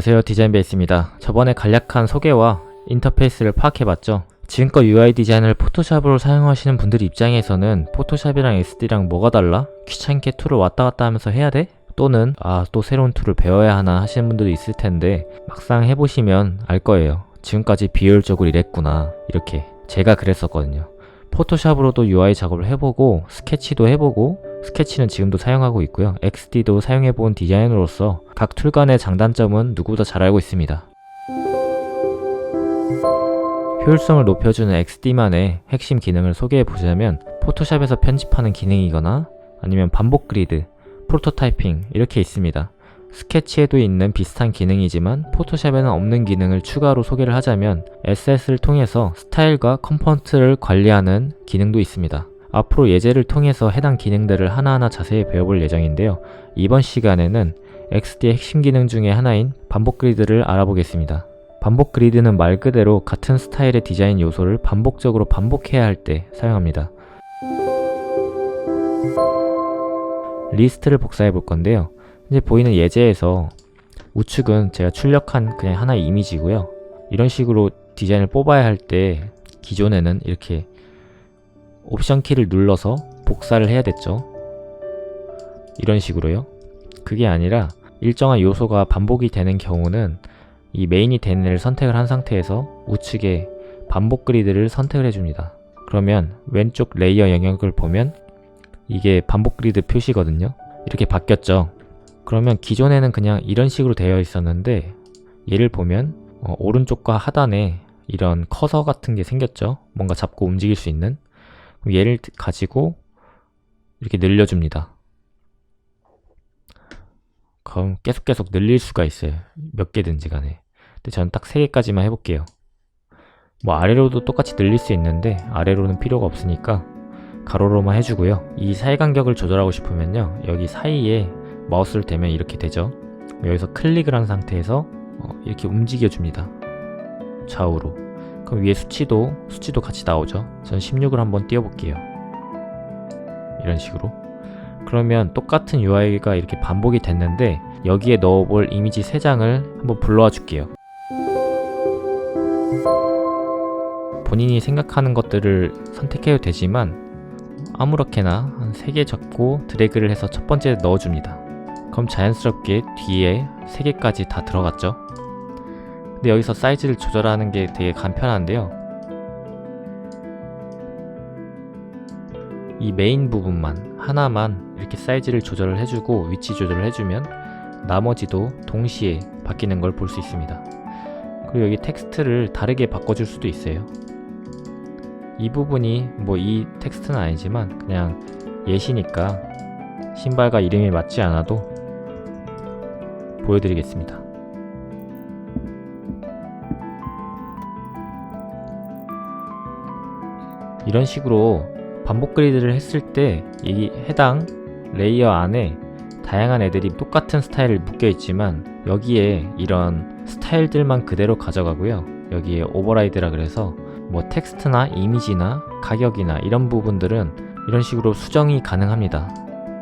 안녕하세요. 디자인베이스입니다. 저번에 간략한 소개와 인터페이스를 파악해봤죠. 지금껏 UI 디자인을 포토샵으로 사용하시는 분들 입장에서는 포토샵이랑 SD랑 뭐가 달라? 귀찮게 툴을 왔다 갔다 하면서 해야 돼? 또는 아 또 새로운 툴을 배워야 하나 하시는 분들도 있을 텐데 막상 해보시면 알 거예요. 지금까지 비효율적으로 이랬구나. 이렇게 제가 그랬었거든요. 포토샵으로도 UI 작업을 해보고 스케치도 해보고 스케치는 지금도 사용하고 있고요. XD도 사용해본 디자이너로서 각 툴 간의 장단점은 누구보다 잘 알고 있습니다. 효율성을 높여주는 XD만의 핵심 기능을 소개해 보자면 포토샵에서 편집하는 기능이거나 아니면 반복 그리드, 프로토타이핑 이렇게 있습니다. 스케치에도 있는 비슷한 기능이지만 포토샵에는 없는 기능을 추가로 소개를 하자면 SS를 통해서 스타일과 컴포넌트를 관리하는 기능도 있습니다. 앞으로 예제를 통해서 해당 기능들을 하나하나 자세히 배워볼 예정인데요. 이번 시간에는 XD의 핵심 기능 중에 하나인 반복 그리드를 알아보겠습니다. 반복 그리드는 말 그대로 같은 스타일의 디자인 요소를 반복적으로 반복해야 할 때 사용합니다. 리스트를 복사해 볼 건데요. 이제 보이는 예제에서 우측은 제가 출력한 그냥 하나의 이미지고요. 이런 식으로 디자인을 뽑아야 할 때 기존에는 이렇게 옵션 키를 눌러서 복사를 해야 됐죠. 이런 식으로요. 그게 아니라 일정한 요소가 반복이 되는 경우는 이 메인이 되는 애를 선택을 한 상태에서 우측에 반복 그리드를 선택을 해줍니다. 그러면 왼쪽 레이어 영역을 보면 이게 반복 그리드 표시거든요. 이렇게 바뀌었죠. 그러면 기존에는 그냥 이런 식으로 되어 있었는데 얘를 보면 어, 오른쪽과 하단에 이런 커서 같은 게 생겼죠. 뭔가 잡고 움직일 수 있는. 얘를 가지고 이렇게 늘려줍니다. 그럼 계속 계속 늘릴 수가 있어요. 몇 개든지 간에. 근데 저는 딱 3개까지만 해볼게요. 뭐 아래로도 똑같이 늘릴 수 있는데 아래로는 필요가 없으니까 가로로만 해주고요. 이 사이 간격을 조절하고 싶으면요. 여기 사이에 마우스를 대면 이렇게 되죠. 여기서 클릭을 한 상태에서 어, 이렇게 움직여줍니다. 좌우로. 그럼 위에 수치도 수치도 같이 나오죠. 전 16을 한번 띄워볼게요. 이런 식으로. 그러면 똑같은 UI가 이렇게 반복이 됐는데 여기에 넣어볼 이미지 3장을 한번 불러와 줄게요. 본인이 생각하는 것들을 선택해도 되지만 아무렇게나 한 3개 적고 드래그를 해서 첫 번째 넣어줍니다. 그럼 자연스럽게 뒤에 3개까지 다 들어갔죠. 근데 여기서 사이즈를 조절하는 게 되게 간편한데요. 이 메인 부분만 하나만 이렇게 사이즈를 조절을 해주고 위치 조절을 해주면 나머지도 동시에 바뀌는 걸 볼 수 있습니다. 그리고 여기 텍스트를 다르게 바꿔줄 수도 있어요. 이 부분이 뭐 이 텍스트는 아니지만 그냥 예시니까 신발과 이름이 맞지 않아도 보여드리겠습니다. 이런 식으로 반복 그리드를 했을 때 이 해당 레이어 안에 다양한 애들이 똑같은 스타일을 묶여 있지만 여기에 이런 스타일들만 그대로 가져가고요. 여기에 오버라이드라 그래서 뭐 텍스트나 이미지나 가격이나 이런 부분들은 이런 식으로 수정이 가능합니다.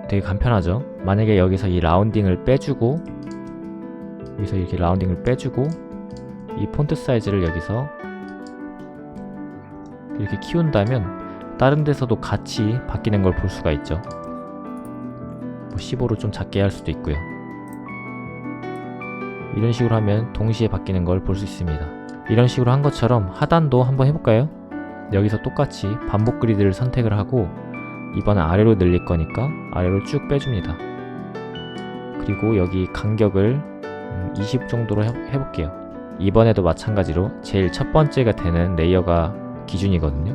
되게 간편하죠? 만약에 여기서 이 라운딩을 빼주고 여기서 이렇게 라운딩을 빼주고 이 폰트 사이즈를 여기서 이렇게 키운다면 다른 데서도 같이 바뀌는 걸 볼 수가 있죠. 뭐 15로 좀 작게 할 수도 있고요. 이런 식으로 하면 동시에 바뀌는 걸 볼 수 있습니다. 이런 식으로 한 것처럼 하단도 한번 해볼까요? 여기서 똑같이 반복 그리드를 선택을 하고 이번엔 아래로 늘릴 거니까 아래로 쭉 빼줍니다. 그리고 여기 간격을 20 음, 정도로 해볼게요. 이번에도 마찬가지로 제일 첫 번째가 되는 레이어가 기준이거든요.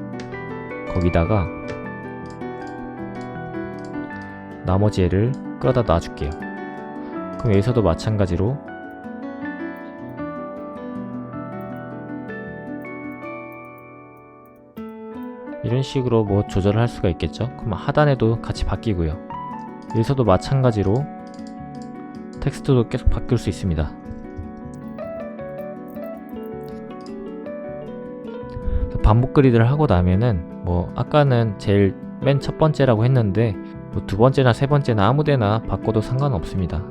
거기다가 나머지 애를 끌어다 놔줄게요. 그럼 여기서도 마찬가지로 이런 식으로 뭐 조절을 할 수가 있겠죠. 그럼 하단에도 같이 바뀌고요. 여기서도 마찬가지로 텍스트도 계속 바뀔 수 있습니다. 반복 그리드를 하고 나면은 뭐 아까는 제일 맨 첫 번째라고 했는데 뭐 두 번째나 세 번째나 아무데나 바꿔도 상관없습니다.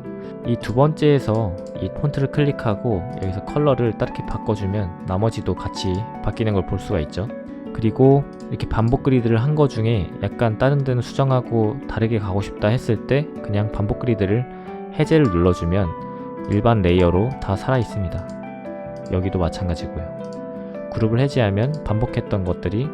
이 두 번째에서 이 폰트를 클릭하고 여기서 컬러를 따르게 바꿔주면 나머지도 같이 바뀌는 걸 볼 수가 있죠. 그리고 이렇게 반복 그리드를 한 거 중에 약간 다른 데는 수정하고 다르게 가고 싶다 했을 때 그냥 반복 그리드를 해제를 눌러주면 일반 레이어로 다 살아 있습니다. 여기도 마찬가지고요. 그룹을 해제하면 반복했던 것들이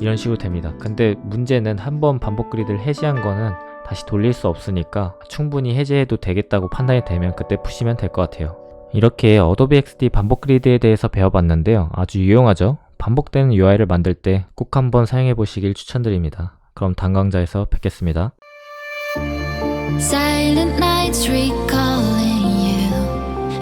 이런 식으로 됩니다. 근데 문제는 한 번 반복 그리드를 해제한 거는 다시 돌릴 수 없으니까 충분히 해제해도 되겠다고 판단이 되면 그때 푸시면 될 것 같아요. 이렇게 어도비 XD 반복 그리드에 대해서 배워봤는데요. 아주 유용하죠? 반복되는 UI를 만들 때 꼭 한번 사용해 보시길 추천드립니다. 그럼 단강자에서 뵙겠습니다. Silent nights recalling you,